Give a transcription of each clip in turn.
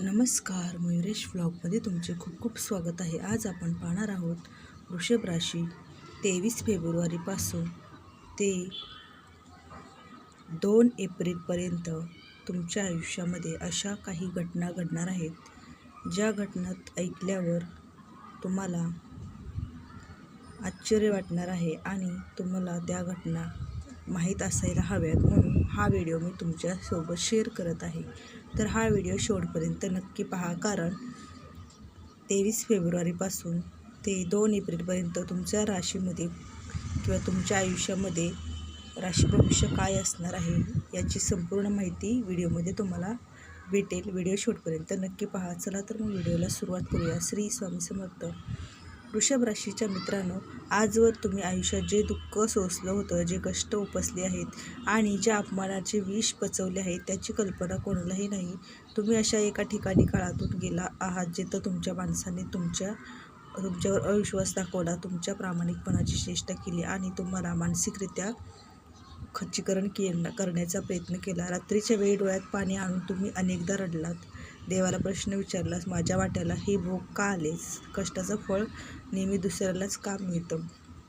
नमस्कार मयुरेश व्लॉगमध्ये तुमचे खूप खूप स्वागत आहे. आज आपण पाहणार आहोत वृषभ राशी तेवीस फेब्रुवारीपासून ते दोन एप्रिलपर्यंत तुमच्या आयुष्यामध्ये अशा काही घटना घडणार आहेत ज्या घटनात ऐकल्यावर तुम्हाला आश्चर्य वाटणार आहे आणि तुम्हाला त्या घटना माहीत असायला हव्यात म्हणून हा व्हिडिओ मी तुमच्यासोबत शेअर करत आहे. तर हा व्हिडिओ शेवटपर्यंत नक्की पहा कारण तेवीस फेब्रुवारीपासून ते दोन एप्रिलपर्यंत तुमच्या राशीमध्ये किंवा तुमच्या आयुष्यामध्ये राशी भविष्य काय असणार आहे याची संपूर्ण माहिती व्हिडिओमध्ये तुम्हाला भेटेल. व्हिडिओ शेवटपर्यंत नक्की पहा. चला तर मग व्हिडिओला सुरुवात करूया. श्री स्वामी समर्थ. वृषभ राशीच्या मित्रांनो आजवर तुम्ही आयुष्यात जे दुःख सोसलं होतं जे कष्ट उपसले आहेत आणि ज्या अपमानाचे विष पचवले आहेत त्याची कल्पना कोणालाही नाही. तुम्ही अशा एका ठिकाणी काळातून गेला आहात जिथं तुमच्या माणसाने तुमच्या तुमच्यावर अविश्वास दाखवला तुमच्या प्रामाणिकपणाची चेष्टा केली आणि तुम्हाला मानसिकरित्या खच्चीकरण के करण्याचा प्रयत्न केला. रात्रीच्या वेळी डोळ्यात पाणी आणून तुम्ही अनेकदा रडलात. देवाला प्रश्न विचारलास माझ्या वाट्याला हे भोग का आलेस? कष्टाचं फळ नेहमी दुसऱ्यालाच का मिळतं?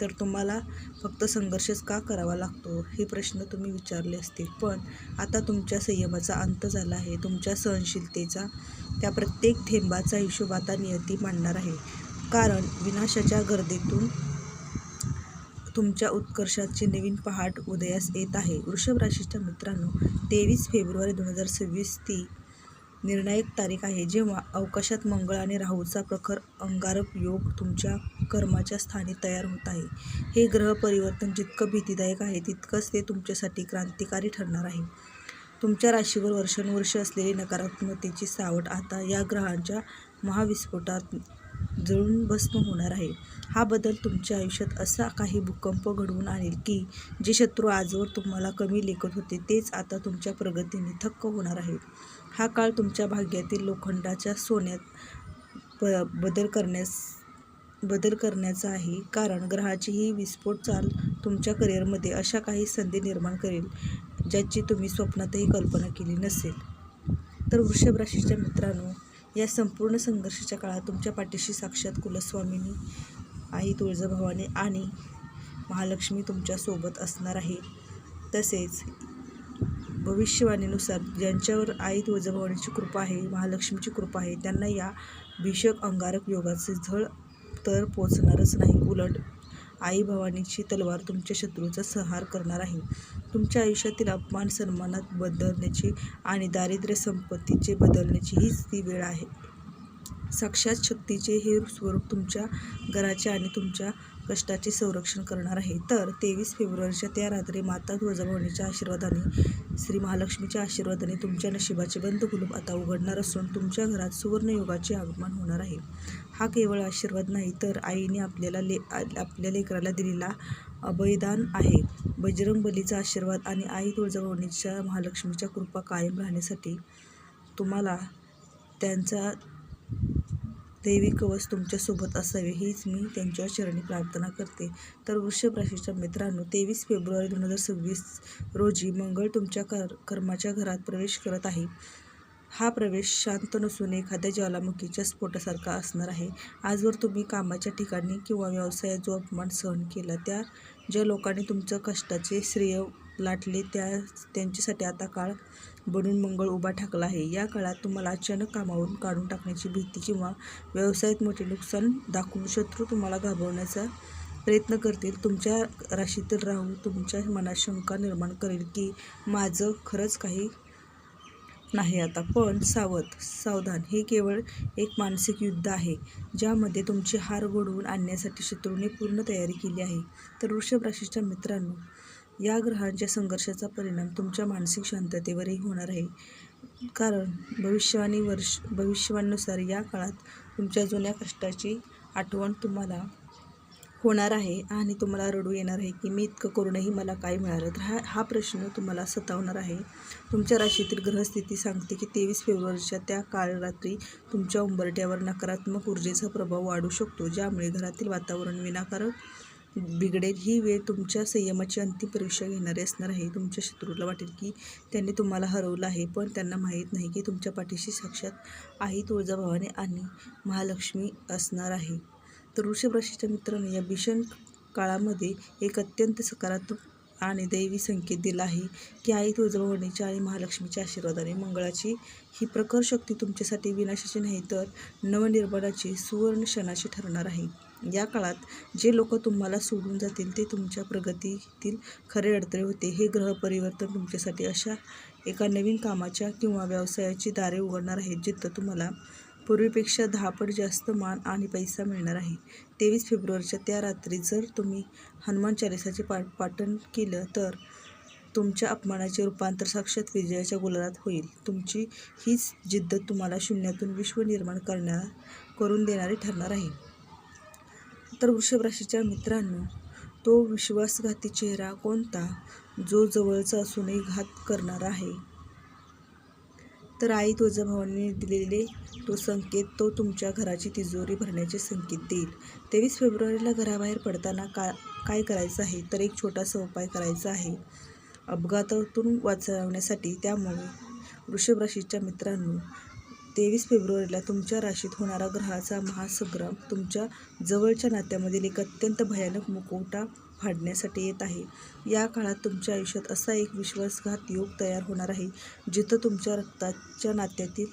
तर तुम्हाला फक्त संघर्षच का करावा लागतो? हे प्रश्न तुम्ही विचारले असतील. पण आता तुमच्या संयमाचा अंत झाला आहे. तुमच्या सहनशीलतेचा त्या प्रत्येक थेंबाचा हिशोब आता नियती मांडणार आहे. कारण विनाशाच्या गर्दीतून तुमच्या उत्कर्षाचे नवीन पहाट उदयास येत आहे. वृषभ राशीच्या मित्रांनो तेवीस फेब्रुवारी दोन हजार सव्वीस ती निर्णायक तारीख आहे. जेव्हा अवकाशात मंगळ आणि राहूचा प्रखर अंगारक योग तुमच्या कर्माच्या स्थानी तयार होत आहे. हे ग्रह परिवर्तन जितकं भीतीदायक आहे तितकंच ते तुमच्यासाठी क्रांतिकारी ठरणार आहे. तुमच्या राशीवर वर्षानुवर्ष असलेली नकारात्मकतेची सावट आता या ग्रहांच्या महाविस्फोटात जळून भस्म होणार आहे. हा बदल तुमच्या आयुष्यात असा काही भूकंप घडवून आणेल की जे शत्रू आजवर तुम्हाला कमी लेखत होते तेच आता तुमच्या प्रगतीने थक्क होणार आहेत. हा काळ तुमच्या भाग्यातील लोखंडाच्या सोन्यात ब बदल करण्यास बदल करण्याचा आहे. कारण ग्रहाची ही विस्फोट चाल तुमच्या करिअरमध्ये अशा काही संधी निर्माण करेल ज्याची तुम्ही स्वप्नातही कल्पना केली नसेल. तर वृषभ राशीच्या मित्रांनो या संपूर्ण संघर्षाच्या काळात तुमच्या पाठीशी साक्षात कुलस्वामिनी आई तुळजाभवानी आणि महालक्ष्मी तुमच्यासोबत असणार आहे. तसेच भविष्यवाणीनुसार ज्यांच्यावर आई तुळजाभवानीची कृपा आहे महालक्ष्मीची कृपा आहे त्यांना या भीषक अंगारक योगाचे झळ तर पोचणारच नाही. उलट आई भवानीची तलवार तुमच्या शत्रूचा संहार करणार आहे. तुमच्या आयुष्यातील अपमान सन्मानात बदलण्याची आणि दारिद्र्य संपत्तीचे बदलण्याची हीच ती वेळ आहे. साक्षात शक्तीचे हे स्वरूप तुमच्या घराचे आणि तुमच्या कष्टाचे संरक्षण करणार आहे. तर तेवीस फेब्रुवारीच्या त्या रात्री माता ध्वजभवानीच्या आशीर्वादाने श्री महालक्ष्मीच्या आशीर्वादाने तुमच्या नशिबाचे बंद कुलूप आता उघडणार असून तुमच्या घरात सुवर्णयोगाचे आगमन होणार आहे. हा केवळ आशीर्वाद नाही तर आईने आपल्याला ले आपल्या लेकराला दिलेला अभयदान आहे. बजरंग बलीचा आशीर्वाद आणि आई तुळजाभवानीच्या महालक्ष्मीच्या कृपा कायम राहण्यासाठी तुम्हाला त्यांचा दैवी कवच तुमच्यासोबत असावे हीच मी त्यांच्या चरणी प्रार्थना करते. तर वृषभ राशीच्या मित्रांनो तेवीस फेब्रुवारी दोन हजार सव्वीस रोजी मंगळ तुमच्या कर कर्माच्या घरात प्रवेश करत आहे. हा प्रवेश शांत नसून एखाद्या ज्वालामुखीच्या स्फोटासारखा असणार आहे. आजवर तुम्ही कामाच्या ठिकाणी किंवा व्यवसायात जो अपमान सहन केला त्या ज्या लोकांनी तुमचं कष्टाचे श्रेय लाटले त्या त्यांच्यासाठी आता काळ बनून मंगळ उभा ठाकला आहे. या काळात तुम्हाला अचानक कामावरून काढून टाकण्याची भीती किंवा व्यवसायात मोठे नुकसान दाखवून शत्रू तुम्हाला घाबरवण्याचा प्रयत्न करतील. तुमच्या राशीतील राहू तुमच्या मनात शंका निर्माण करेल की माझं खरंच काही नाही आता पण सावध सावधान हे केवळ एक मानसिक युद्ध आहे ज्यामध्ये तुमची हार घडवून आणण्यासाठी शत्रूने पूर्ण तयारी केली आहे. तर वृषभ राशीच्या मित्रांनो या ग्रहांच्या संघर्षाचा परिणाम तुमच्या मानसिक शांततेवरही होणार आहे. कारण भविष्यवाणी वर्ष भविष्यवाणीनुसार या काळात तुमच्या जुन्या कष्टाची आठवण तुम्हाला होणार आहे आणि तुम्हाला रडू येणार आहे की मी इतकं करूनही मला काय मिळालं. तर हा हा प्रश्न तुम्हाला सतावणार आहे. तुमच्या राशीतील ग्रहस्थिती सांगते की तेवीस फेब्रुवारीच्या त्या काळ रात्री तुमच्या उंबरट्यावर नकारात्मक ऊर्जेचा प्रभाव वाढू शकतो ज्यामुळे घरातील वातावरण विनाकारक बिघडेल ही वेळ तुमच्या संयमाची अंतिम परीक्षा घेणारी असणार आहे. तुमच्या शत्रूला वाटेल की त्यांनी तुम्हाला हरवलं आहे पण त्यांना माहीत नाही की तुमच्या पाठीशी साक्षात आई तुळजाभवानी आणि महालक्ष्मी असणार आहे. तर वृषभ राशीच्या मित्रांनो या भीषण काळामध्ये एक अत्यंत सकारात्मक आणि दैवी संकेत दिला आहे की आई तुळजाभवानीच्या आणि महालक्ष्मीच्या आशीर्वादाने मंगळाची ही प्रखर शक्ती तुमच्यासाठी विनाशाची नाही तर नवनिर्माणाची सुवर्ण क्षणाची ठरणार आहे. या काळात जे लोक तुम्हाला सोडून जातील ते तुमच्या प्रगतीतील खरे अडथळे होते. हे ग्रह परिवर्तन तुमच्यासाठी अशा एका नवीन कामाच्या किंवा व्यवसायाची दारे उघडणार आहेत जिथं तुम्हाला पूर्वीपेक्षा दहापट जास्त मान आणि पैसा मिळणार आहे. तेवीस फेब्रुवारीच्या त्या रात्री जर तुम्ही हनुमान चालिसाचे पाठ पाठन केलं तर तुमच्या अपमानाचे रूपांतर साक्षात विजयाच्या गुलालात होईल. तुमची हीच जिद्द तुम्हाला शून्यातून विश्व निर्माण करण्या करून देणारी ठरणार आहे. तर वृषभ राशीच्या मित्रांनो तो विश्वासघाती चेहरा कोणता? जो जवळचा असूनही घात करणार आहे. तर आई तुझ्या भावांनी दिलेले तो संकेत तो तुमच्या घराची तिजोरी भरण्याचे संकेत देईल. तेवीस फेब्रुवारीला घराबाहेर पडताना का काय करायचं आहे? तर एक छोटासा उपाय करायचा आहे. अपघातातून वाचवण्यासाठी त्यामुळे वृषभ राशीच्या मित्रांनो तेवीस फेब्रुवारीला तुमच्या राशीत होणारा ग्रहाचा महासंग्राम तुमच्या जवळच्या नात्यामधील एक अत्यंत भयानक मुखवटा फाडण्यासाठी येत आहे. या काळात तुमच्या आयुष्यात असा एक विश्वासघात योग तयार होणार आहे जिथं तुमच्या रक्ताच्या नात्यातील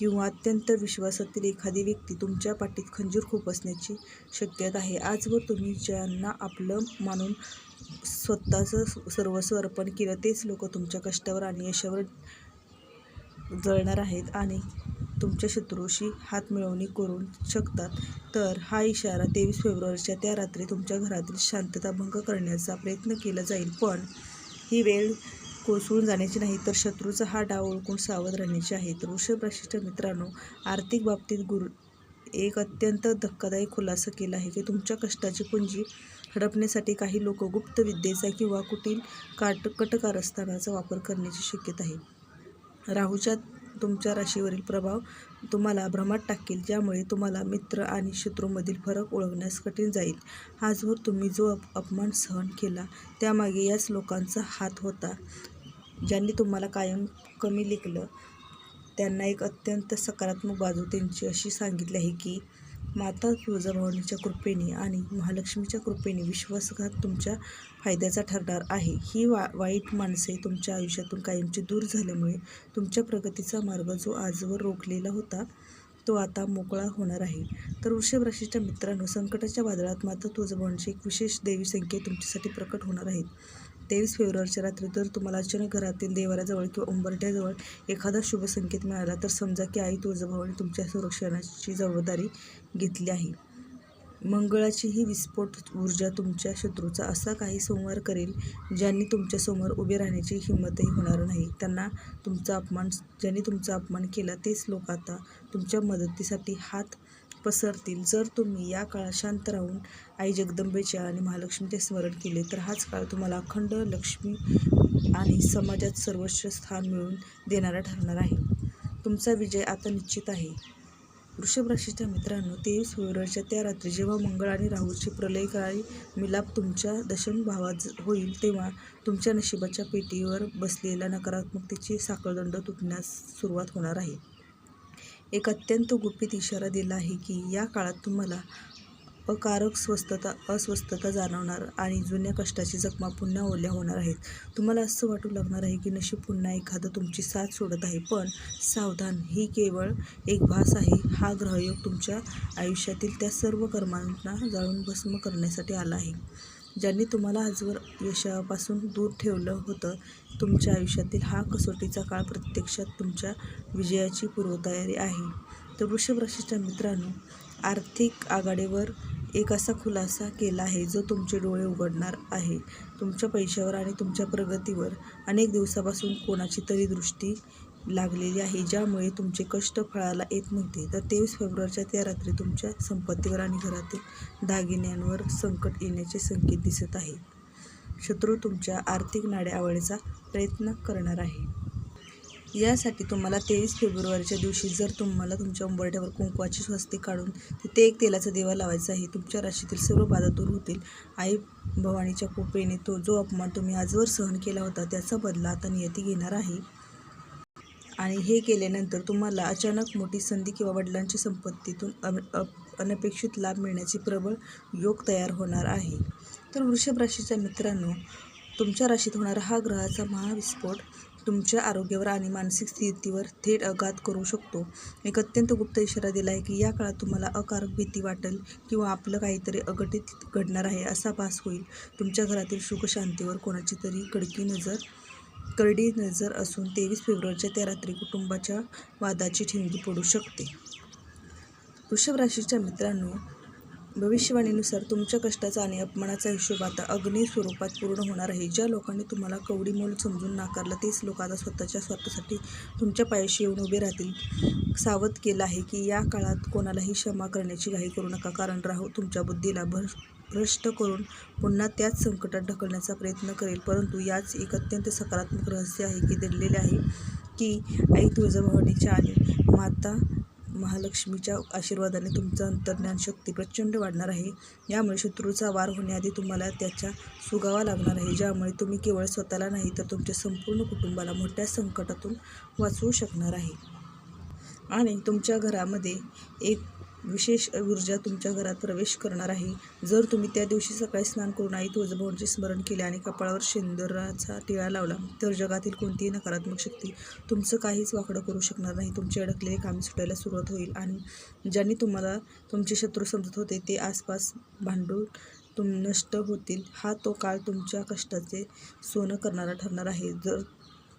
किंवा अत्यंत विश्वासातील एखादी व्यक्ती तुमच्या पाठीत खंजीर खुपसण्याची शक्यता आहे. आजवर तुम्ही ज्यांना आपलं मानून स्वतःचं सर्वस्व अर्पण केलं तेच लोक तुमच्या कष्टावर आणि यशावर जळणार आहेत आणि तुमच्या शत्रूशी हातमिळवणी करू शकतात. तर हा इशारा तेवीस फेब्रुवारीच्या त्या रात्री तुमच्या घरातील शांतता भंग करण्याचा प्रयत्न केला जाईल. पण ही वेळ कोसळून जाण्याची नाही तर शत्रूचा हा डाव ओळखून सावध राहण्याची आहे. तर वृषभ राशीच्या मित्रांनो आर्थिक बाबतीत गुरु एक अत्यंत धक्कादायक खुलासा केला आहे की तुमच्या कष्टाची पुंजी हडपण्यासाठी काही लोक गुप्त विद्येचा किंवा कुटील काट कटकारस्थानाचा वापर करण्याची शक्यता आहे. राहूच्या तुमच्या राशीवरील प्रभाव तुम्हाला भ्रमात टाकेल ज्यामुळे तुम्हाला मित्र आणि शत्रूमधील फरक ओळखण्यास कठीण जाईल. आजवर तुम्ही जो अप अपमान सहन केला त्यामागे याच लोकांचा हात होता ज्यांनी तुम्हाला कायम कमी लेखलं. त्यांना एक अत्यंत सकारात्मक बाजू त्यांची अशी सांगितली आहे की माता तुळजाभवानीच्या कृपेने आणि महालक्ष्मीच्या कृपेने विश्वासघात तुमच्या फायद्याचा ठरणार आहे. ही वा वाईट माणसे तुमच्या आयुष्यातून कायमची दूर झाल्यामुळे तुमच्या प्रगतीचा मार्ग जो आजवर रोखलेला होता तो आता मोकळा होणार आहे. तर वृषभ राशीच्या मित्रांनो संकटाच्या वादळात माता तुळजाभवानीचे एक विशेष देवी संख्या तुमच्यासाठी प्रकट होणार आहेत तेवीस फेब्रुवारीच्या रात्री जर तुम्हाला अचानक घरातील देवाराजवळ किंवा उंबरट्याजवळ एखादा शुभ संकेत मिळाला तर समजा की आई तुळजाभवानी तुमच्या संरक्षणाची जबाबदारी घेतली आहे. मंगळाची ही विस्फोट ऊर्जा तुमच्या शत्रूचा असा काही संवार करेल ज्यांनी तुमच्यासमोर उभे राहण्याची हिंमतही होणार नाही. त्यांना तुमचा अपमान ज्यांनी तुमचा अपमान केला तेच लोक आता तुमच्या मदतीसाठी हात पसरतील. जर तुम्ही या काळात शांत राहून आई जगदंबेच्या आणि महालक्ष्मीचे स्मरण केले तर हाच काळ तुम्हाला अखंड लक्ष्मी आणि समाजात सर्वोच्च स्थान मिळवून देणारा ठरणार आहे. तुमचा विजय आता निश्चित आहे. वृषभ राशीच्या मित्रांनो तेवीस फेब्रुवारीच्या त्या रात्री जेव्हा मंगळ आणि राहूचे प्रलयकारी मिलाप तुमच्या दशम भावात होईल तेव्हा तुमच्या नशिबाच्या पेटीवर बसलेल्या नकारात्मकतेची साखळदंड तुटण्यास सुरुवात होणार आहे. एक अत्यंत गुपित इशारा दिला आहे की या काळात तुम्हाला अकारक स्वस्थता अस्वस्थता जाणवणार आणि जुन्या कष्टाची जखमा पुन्हा ओल्या होणार आहेत. तुम्हाला असं वाटू लागणार आहे की नशीब पुन्हा एखादं तुमची साथ सोडत आहे पण सावधान ही केवळ एक भास आहे. हा ग्रहयोग तुमच्या आयुष्यातील त्या सर्व कर्मांना जाळून भस्म करण्यासाठी आला आहे. ज्यांनी तुम्हाला आजवर यशापासून दूर ठेवलं होतं तुमच्या आयुष्यातील हा कसोटीचा काळ प्रत्यक्षात तुमच्या विजयाची पूर्वतयारी आहे. तर वृषभ राशीच्या मित्रांनो आर्थिक आघाडीवर एक असा खुलासा केला आहे जो तुमचे डोळे उघडणार आहे. तुमच्या पैशावर आणि तुमच्या प्रगतीवर अनेक दिवसापासून कोणाची तरी दृष्टी लागलेली आहे ज्यामुळे तुमचे कष्ट फळाला येत नव्हते. तर तेवीस फेब्रुवारीच्या त्या रात्री तुमच्या संपत्तीवर आणि घरातील दागिन्यांवर संकट येण्याचे संकेत दिसत आहेत. शत्रू तुमच्या आर्थिक नाड्या आवडीचा प्रयत्न करणार आहे. यासाठी तुम्हाला तेवीस फेब्रुवारीच्या दिवशी जर तुम्हाला तुमच्या उंबरठ्यावर कुंकवाची स्वस्ती काढून तिथे एक तेलाचा दिवा लावायचा आहे तुमच्या राशीतील सर्व बाधा दूर होतील. आई भवानीच्या कृपेने तो जो अपमान तुम्ही आजवर सहन केला होता त्याचा बदला आता नियती घेणार आहे. आणि हे केल्यानंतर तुम्हाला अचानक मोठी संधी किंवा वडिलांच्या संपत्तीतून अन अप- अनपेक्षित लाभ मिळण्याची प्रबळ योग तयार होणार आहे. तर वृषभ राशीच्या मित्रांनो तुमच्या राशीत होणारा हा ग्रहाचा महाविस्फोट तुमच्या आरोग्यावर आणि मानसिक स्थितीवर थेट आघात करू शकतो. एक अत्यंत गुप्त इशारा दिला आहे की या काळात तुम्हाला अकारक भीती वाटेल किंवा आपलं काहीतरी अघटित घडणार आहे असा भास होईल. तुमच्या घरातील सुखशांतीवर कोणाची तरी कडकी नजर करडी नजर असून तेवीस फेब्रुवारीच्या त्या रात्री कुटुंबाच्या वादाची ठिणगी पडू शकते. वृषभ राशीच्या मित्रांनो भविष्यवाणीनुसार तुमच्या कष्टाचा आणि अपमानाचा हिशोब आता अग्नी स्वरूपात पूर्ण होणार आहे. ज्या लोकांनी तुम्हाला कवडी मोल समजून नाकारलं तेच लोक आता स्वतःच्या स्वार्थासाठी तुमच्या पायाशी येऊन उभे राहतील. सावध केलं आहे की या काळात कोणालाही क्षमा करण्याची घाई करू नका. कारण राहू तुमच्या बुद्धीला भर भ्रष्ट करून पुन्हा त्याच संकटात ढकलण्याचा प्रयत्न करेल. परंतु याच एक अत्यंत सकारात्मक रहस्य आहे की दडलेले आहे की आई तुळजाभवानीच्या आणि माता महालक्ष्मीच्या आशीर्वादाने तुमचं अंतर्ज्ञान शक्ती प्रचंड वाढणार आहे. यामुळे शत्रूचा वार होण्याआधी तुम्हाला त्याच्या सुगावा लागणार आहे. ज्यामुळे तुम्ही केवळ स्वतःला नाही तर तुमच्या संपूर्ण कुटुंबाला मोठ्या संकटातून वाचवू शकणार आहे. आणि तुमच्या घरामध्ये एक विशेष ऊर्जा तुमच्या घरात प्रवेश करणार आहे. जर तुम्ही त्या दिवशी सकाळी स्नान करून आई तुळजाभवानीचे स्मरण केले आणि कपाळावर शेंदराचा टिळा लावला तर जगातील कोणतीही नकारात्मक शक्ती तुमचं काहीच वाकडं करू शकणार नाही. तुमचे अडकलेले कामे सुटायला सुरुवात होईल आणि ज्यांनी तुम्हाला तुमचे शत्रू समजत होते ते आसपास भांडून तुम नष्ट होतील. हा तो काळ तुमच्या कष्टाचे सोनं करणारा ठरणार आहे. जर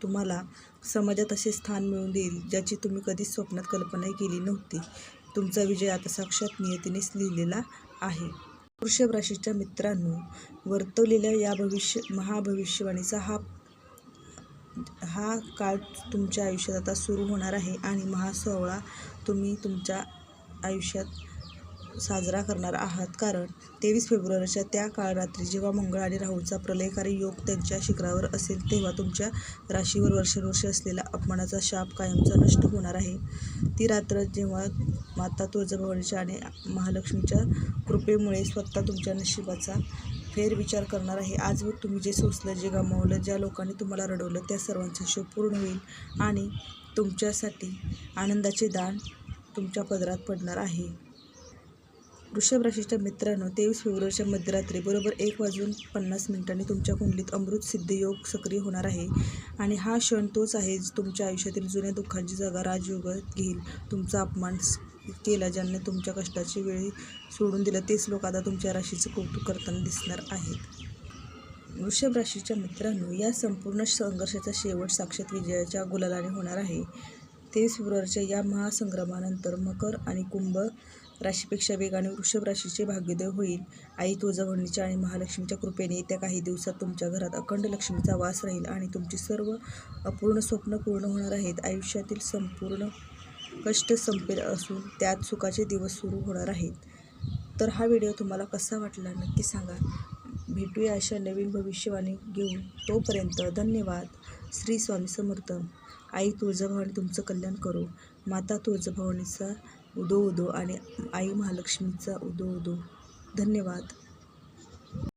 तुम्हाला समाजात असे स्थान मिळून देईल ज्याची तुम्ही कधीच स्वप्नात कल्पनाही केली नव्हती. तुमचा विजय आता साक्षात नियतीनेच लिहिलेला आहे. वृषभ राशीच्या मित्रांनो वर्तवलेल्या या भविष्य महाभविष्यवाणीचा हा हा काळ तुमच्या आयुष्यात आता सुरू होणार आहे आणि महासोहळा तुम्ही तुमच्या आयुष्यात साजरा करणार आहात. कारण तेवीस फेब्रुवारीच्या त्या काळ रात्री जेव्हा मंगळ आणि राहूचा प्रलयकारी योग त्यांच्या शिखरावर असेल तेव्हा तुमच्या राशीवर वर्षानुवर्ष असलेला अपमानाचा शाप कायमचा नष्ट होणार आहे. ती रात्र जेव्हा माता तुळजाभवानीच्या आणि महालक्ष्मीच्या कृपेमुळे स्वतः तुमच्या नशिबाचा फेरविचार करणार आहे आजवर तुम्ही जे सोसलं जे गमावलं ज्या लोकांनी तुम्हाला रडवलं त्या सर्वांचा शोक पूर्ण होईल आणि तुमच्यासाठी आनंदाचे दान तुमच्या पदरात पडणार आहे. वृषभ राशीच्या मित्रांनो तेवीस फेब्रुवारीच्या मध्यरात्री बरोबर एक वाजून पन्नास मिनिटांनी तुमच्या कुंडलीत अमृत सिद्धियोग सक्रिय होणार आहे. आणि हा क्षण तोच आहे तुमच्या आयुष्यातील जुन्या दुःखांची जागा राजयोगात घेईल. तुमचा अपमान केला ज्यांनी तुमच्या कष्टाची वेळी सोडून दिलं तेच लोक आता तुमच्या राशीचं कौतुक करताना दिसणार आहेत. वृषभ राशीच्या मित्रांनो या संपूर्ण संघर्षाचा शेवट साक्षात विजयाच्या गुलालाने होणार आहे. तेवीस फेब्रुवारीच्या या महासंग्रामानंतर मकर आणि कुंभ राशीपेक्षा वेगाने वृषभ राशीचे भाग्योदय होईल. आई तुळजाभवानीच्या आणि महालक्ष्मीच्या कृपेने येत्या काही दिवसात तुमच्या घरात अखंड लक्ष्मीचा वास राहील आणि तुमची सर्व अपूर्ण स्वप्न पूर्ण होणार आहेत. आयुष्यातील संपूर्ण कष्ट संपेल असून त्यात सुखाचे दिवस सुरू होणार आहेत. तर हा व्हिडिओ तुम्हाला कसा वाटला नक्की सांगा. भेटूया अशा नवीन भविष्यवाणी घेऊन. तोपर्यंत धन्यवाद. श्री स्वामी समर्थ. आई तुळजाभवानी तुमचं कल्याण करो. माता तुळजाभवानीचा उदो उदो आणि आई महालक्ष्मीचा उदो उदो. धन्यवाद.